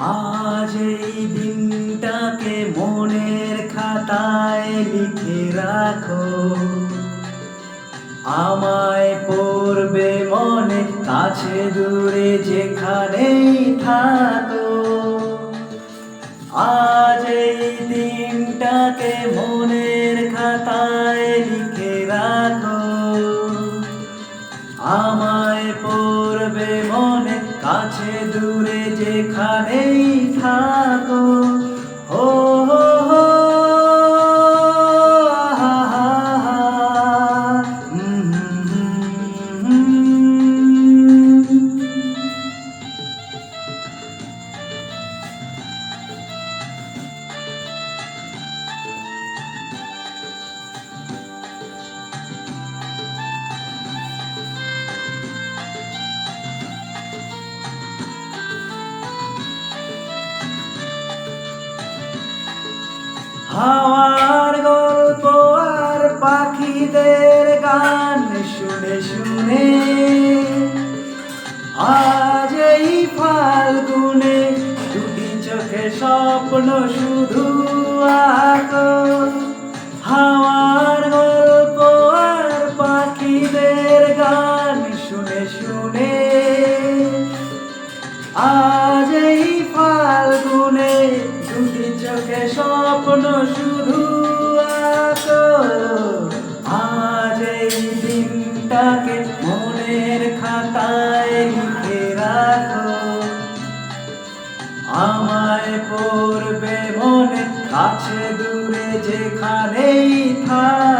আজ এই দিনটাকে মনের খাতায় লিখে রাখো। আমায় পড়বে মনে, কাছে দূরে যেখানেই থাকো। আজ এই দিনটাকে মনের কাছে দূরে যেখানেই থাকো। হাওয়ার গল্প আর পাখিদের গান শুনে শুনে। আজ এই ফাল্গুনে দুটি চোখে স্বপ্ন শুধু আঁকো। হাওয়ার গল্প আর পাখিদের গান শুনে শুনে। আজ এই ফাল্গুনে দুটি চোখে স্বপ্ন শুধু আঁকো আজ এই দিনটাকে মনের খাতায় লিখে রাখো আমায় পড়বে মনে, কাছে দূরে যেখানেই থাকো।